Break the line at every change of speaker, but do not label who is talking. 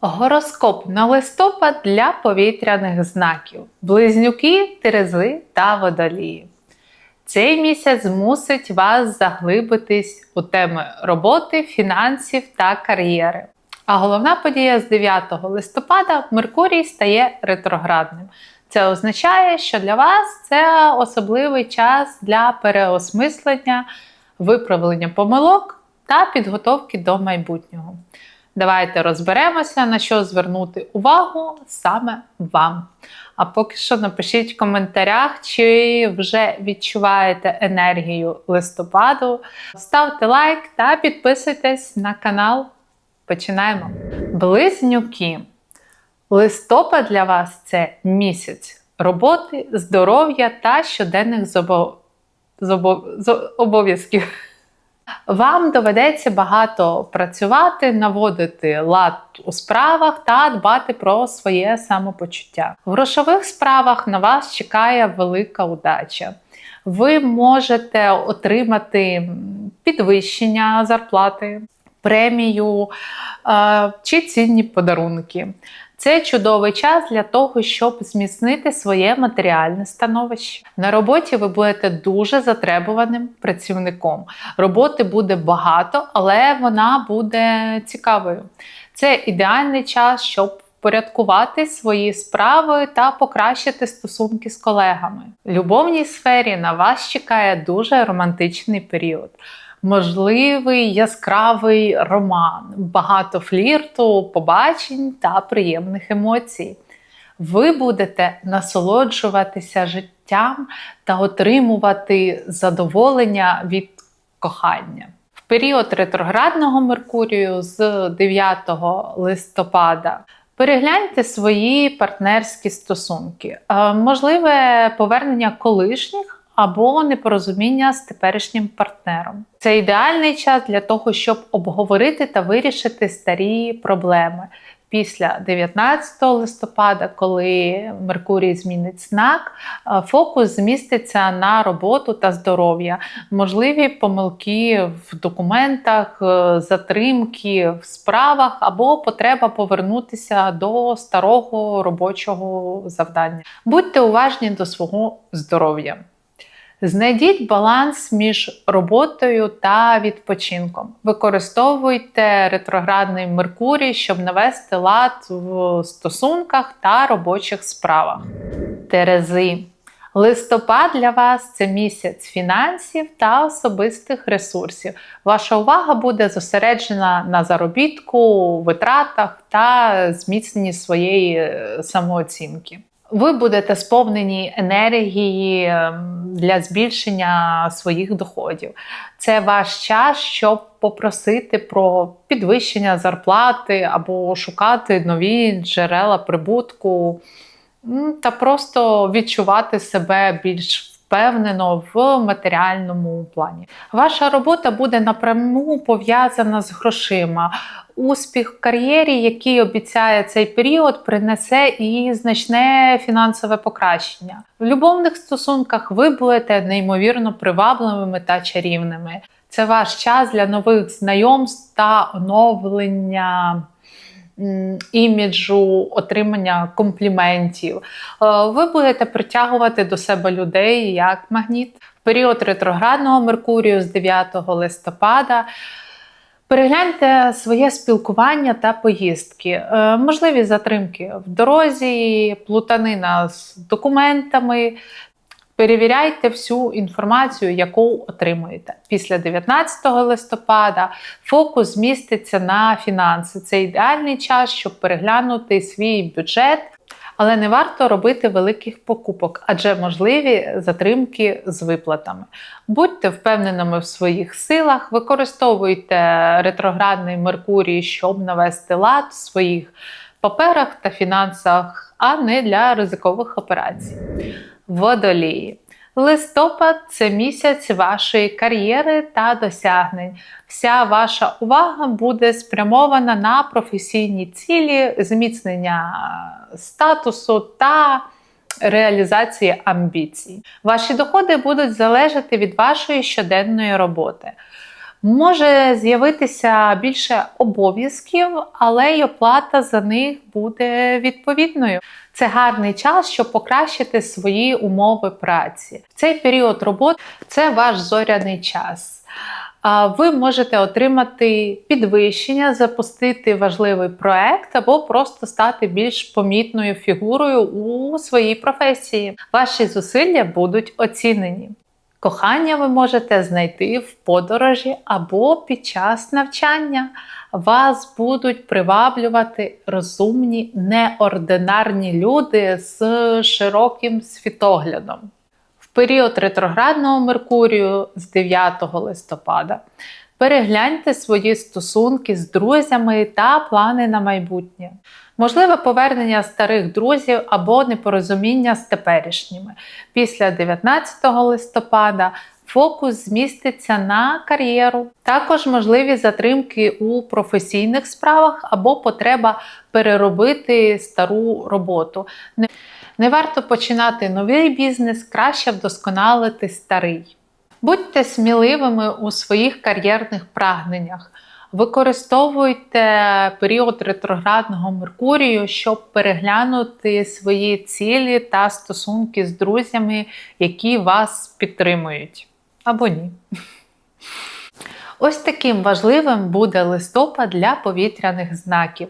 Гороскоп на листопад для повітряних знаків, близнюки, терези та водолії. Цей місяць змусить вас заглибитись у теми роботи, фінансів та кар'єри. А головна подія з 9 листопада Меркурій стає ретроградним. Це означає, що для вас це особливий час для переосмислення, виправлення помилок та підготовки до майбутнього. Давайте розберемося, на що звернути увагу саме вам. А поки що напишіть в коментарях, чи вже відчуваєте енергію листопаду. Ставте лайк та підписуйтесь на канал. Починаємо. Близнюки. Листопад для вас це місяць роботи, здоров'я та щоденних зобо... зобо... з- обов'язків. Вам доведеться багато працювати, наводити лад у справах та дбати про своє самопочуття. В грошових справах на вас чекає велика удача. Ви можете отримати підвищення зарплати, премію чи цінні подарунки. Це чудовий час для того, щоб зміцнити своє матеріальне становище. На роботі ви будете дуже затребуваним працівником. Роботи буде багато, але вона буде цікавою. Це ідеальний час, щоб впорядкувати свої справи та покращити стосунки з колегами. В любовній сфері на вас чекає дуже романтичний період. Можливий яскравий роман, багато флірту, побачень та приємних емоцій. Ви будете насолоджуватися життям та отримувати задоволення від кохання. В період ретроградного Меркурію з 9 листопада перегляньте свої партнерські стосунки, Е, можливе повернення колишніх або непорозуміння з теперішнім партнером. Це ідеальний час для того, щоб обговорити та вирішити старі проблеми. Після 19 листопада, коли Меркурій змінить знак, е, фокус зміститься на роботу та здоров'я, можливі помилки в документах, е, затримки в справах або потреба повернутися до старого робочого завдання. Будьте уважні до свого здоров'я. Знайдіть баланс між роботою та відпочинком. Використовуйте ретроградний Меркурій, щоб навести лад в стосунках та робочих справах. Терези. Листопад для вас це місяць фінансів та особистих ресурсів. Ваша увага буде зосереджена на заробітку, витратах та зміцненні своєї е, самооцінки. Ви будете сповнені енергії ем, для збільшення своїх доходів. Це ваш час, щоб попросити про підвищення зарплати або шукати нові джерела прибутку та просто відчувати себе більш впевнено в матеріальному плані. Ваша робота буде напряму пов'язана з грошима. Успіх в кар'єрі, який обіцяє цей період, принесе і значне фінансове покращення. В любовних стосунках ви будете неймовірно привабливими та чарівними. Це ваш час для нових знайомств та оновлення іміджу, отримання компліментів. Е, Ви будете притягувати до себе людей як магніт. В період ретроградного Меркурію з 9 листопада. Перегляньте своє спілкування та поїздки, Е, можливі затримки в дорозі, плутанина з документами. Перевіряйте всю інформацію, яку отримуєте. Після 19 листопада фокус зміститься на фінанси. Це ідеальний час, щоб переглянути свій бюджет, але не варто робити великих покупок, адже можливі затримки з виплатами. Будьте впевненими в своїх силах, використовуйте ретроградний Меркурій, щоб навести лад в своїх паперах та фінансах, а не для ризикових операцій. Водолії. Листопад це місяць вашої кар'єри та досягнень. Вся ваша увага буде спрямована на професійні цілі, зміцнення статусу та реалізації амбіцій. Ваші доходи будуть залежати від вашої щоденної роботи. Може з'явитися більше обов'язків, але й оплата за них буде відповідною. Це гарний час, щоб покращити свої умови праці. В цей період роботи це ваш зоряний час. Ви можете отримати підвищення, запустити важливий проект або просто стати більш помітною фігурою у своїй професії. Ваші зусилля будуть оцінені. Кохання ви можете знайти в подорожі або під час навчання. Вас будуть приваблювати розумні, неординарні люди з широким світоглядом. В період ретроградного Меркурію з 9 листопада перегляньте свої стосунки з друзями та плани на майбутнє. Можливе повернення старих друзів або непорозуміння з теперішніми. Після 19 листопада фокус зміститься на кар'єру. Також можливі затримки у професійних справах або потреба переробити стару роботу. Не- варто починати новий бізнес, краще вдосконалити старий. Будьте сміливими у своїх кар'єрних прагненнях. Використовуйте період ретроградного Меркурію, щоб переглянути свої цілі та стосунки з друзями, які вас підтримують. Або ні. Ось таким важливим буде листопад для повітряних знаків.